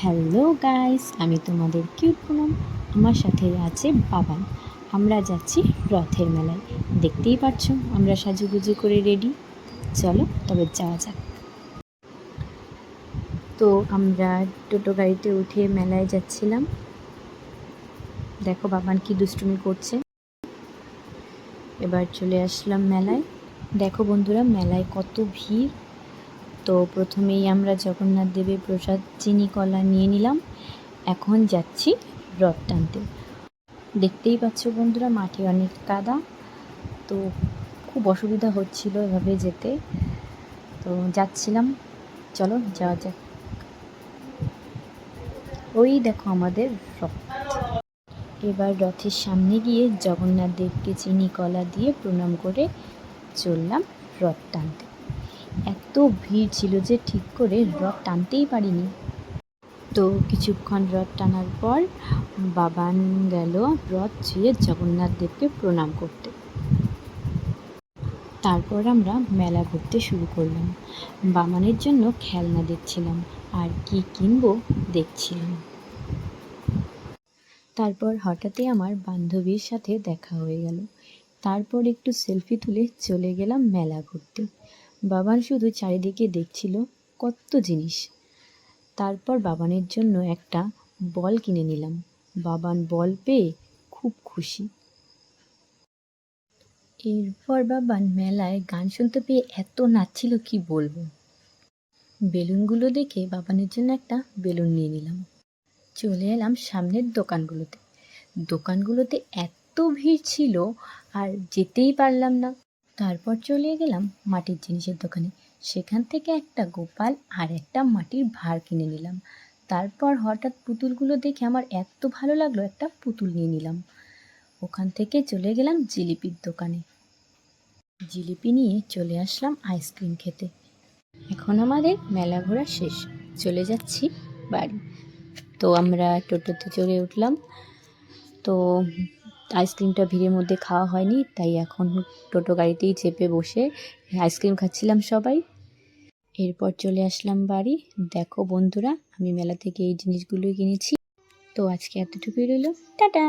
Hello guys, আমি তোমাদের cute Poonam, আমার সাথে আছে বাবান। আমরা যাচ্ছি রথের মেলায়। দেখতেই পাচ্ছ আমরা সাজুগুজু করে রেডি চলো, তবে যাওয়া যাক। তো আমরা টোটো গাড়িতে উঠে মেলায় যাচ্ছিলাম। দেখো বাবান কি দুষ্টুমি করছে। এবার চলে আসলাম মেলায়। দেখো বন্ধুরা, মেলায় কত ভিড়। তো প্রথমেই আমরা জগন্নাথ দেবের প্রসাদ, চিনি, কলা নিয়ে নিলাম। এখন যাচ্ছি রথ টানতে। দেখতেই পাচ্ছ বন্ধুরা, মাঠে অনেক কাদা। তো খুব অসুবিধা হচ্ছিল এভাবে যেতে। তো যাচ্ছিলাম। চলো যাওয়া যাক। ওই দেখো আমাদের রথ। এবার রথের সামনে গিয়ে জগন্নাথ দেবকে চিনি, কলা দিয়ে প্রণাম করে চললাম রথ টানতে। এত ভিড় ছিল যে ঠিক করে রথ টানতেই পারিনি। তো কিছুক্ষণ রথ টানার পর বাবান গেল রথ ছুঁয়ে জগন্নাথ দেবকে প্রণাম করতে। তারপর আমরা মেলা ঘুরতে শুরু করলাম। বাবানের জন্য খেলনা দেখছিলাম আর কি কিনবো দেখছিলাম। তারপর হঠাৎই আমার বান্ধবীর সাথে দেখা হয়ে গেল। তারপর একটু সেলফি তুলে চলে গেলাম মেলা ঘুরতে। বাবান শুধু চারিদিকে দেখছিল কত জিনিস। তারপর বাবানের জন্য একটা বল কিনে নিলাম। বাবান বল পেয়ে খুব খুশি। এরপর বাবান মেলায় গান শুনতে পেয়ে এত নাচছিল কি বলব? বেলুনগুলো দেখে বাবানের জন্য একটা বেলুন নিয়ে নিলাম। চলে এলাম সামনের দোকানগুলোতে। দোকানগুলোতে এত ভিড় ছিল আর যেতেই পারলাম না। তারপর চলে গেলাম মাটির জিনিসের দোকানে। সেখান থেকে একটা গোপাল আর একটা মাটির ভার কিনে নিলাম। তারপর হঠাৎ পুতুলগুলো দেখে আমার এত ভালো লাগল, একটা পুতুল নিয়ে নিলাম। ওখান থেকে চলে গেলাম জিলিপির দোকানে। জিলিপি নিয়ে চলে আসলাম আইসক্রিম খেতে। এখন আমাদের মেলা ঘোরা শেষ। চলে যাচ্ছি বাড়ি। তো আমরা টোটোতে চড়ে উঠলাম। তো আইসক্রিমটা ভিড়ের মধ্যে খাওয়া হয়নি, তাই এখন টোটো গাড়িতেই চেপে বসে আইসক্রিম খাচ্ছিলাম সবাই। এরপর চলে আসলাম বাড়ি। দেখো বন্ধুরা, আমি মেলা থেকে এই জিনিসগুলোই কিনেছি। তো আজকে এতটুকুই রইল। টাটা!